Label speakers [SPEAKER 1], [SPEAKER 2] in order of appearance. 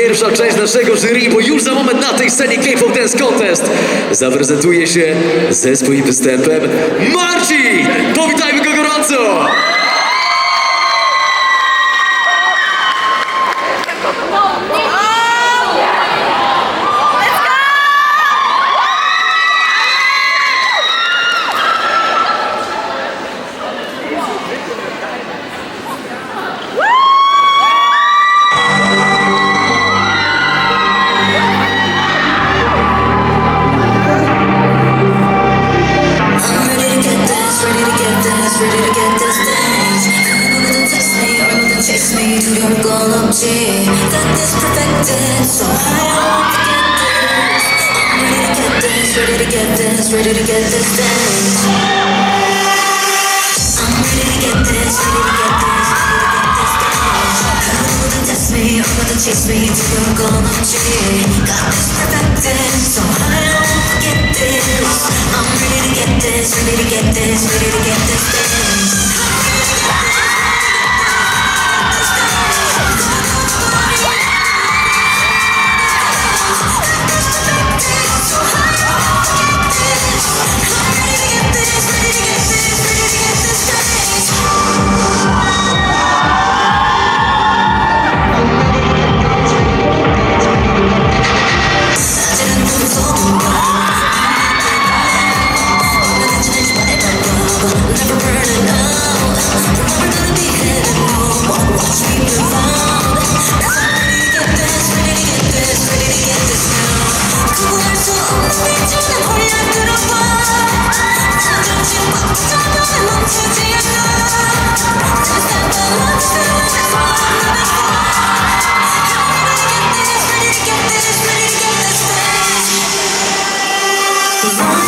[SPEAKER 1] pierwsza część naszego jury, bo już za moment na tej scenie K-Pop Dance Contest zaprezentuje się ze swoim występem Marcin! Powitajmy go gorąco!
[SPEAKER 2] Me to your gonna that is perfected. So I don't get this. I'm ready to get this, ready to get this, ready to get this dance. I'm ready to get this, ready to get this, ready to get this dance. Who test me, who me, got this perfected. So I don't get this. I'm ready to get this, ready to get this, ready to get this dance. Cause